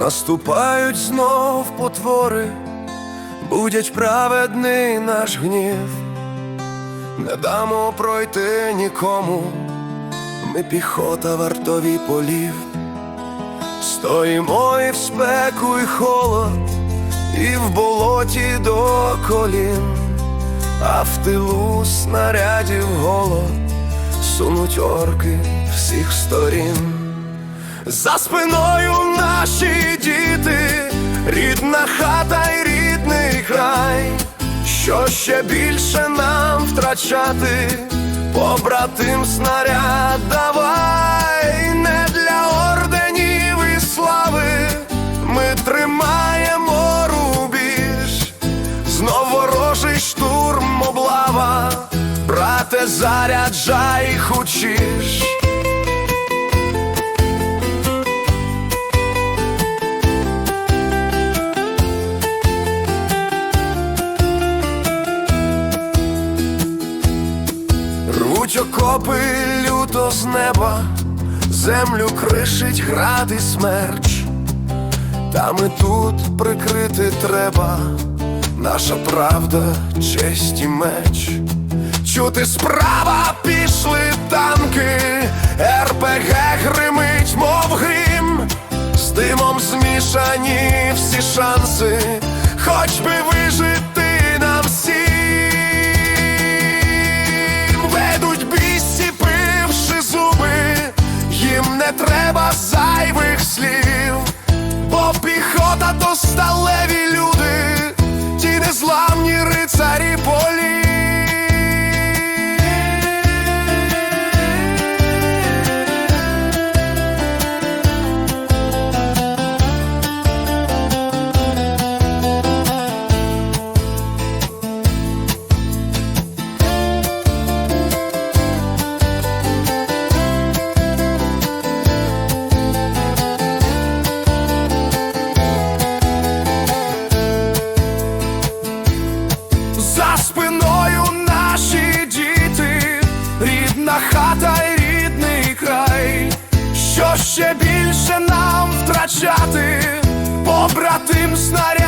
Наступають знов потвори, будять праведний наш гнів, не дамо пройти нікому, ми піхота вартові полів, стоїмо і в спеку, і холод, і в болоті до колін, а в тилу снарядів голод сунуть орки всіх сторін. За спиною наші діти, рідна хата й рідний край, що ще більше нам втрачати, побратим снаряд давай, не для орденів і слави, ми тримаємо рубіж, знов ворожий штурм облава, брате, заряджай хучіш. Рвуть окопи люто з неба, землю кришить град і смерч, та ми тут прикрити треба, наша правда, честь і меч. Чути справа пішли танки, РПГ гримить, мов грім, з димом змішані всі шанси, хоч би рідна хата і рідний край, що ще більше нам втрачати, побратим снаряд.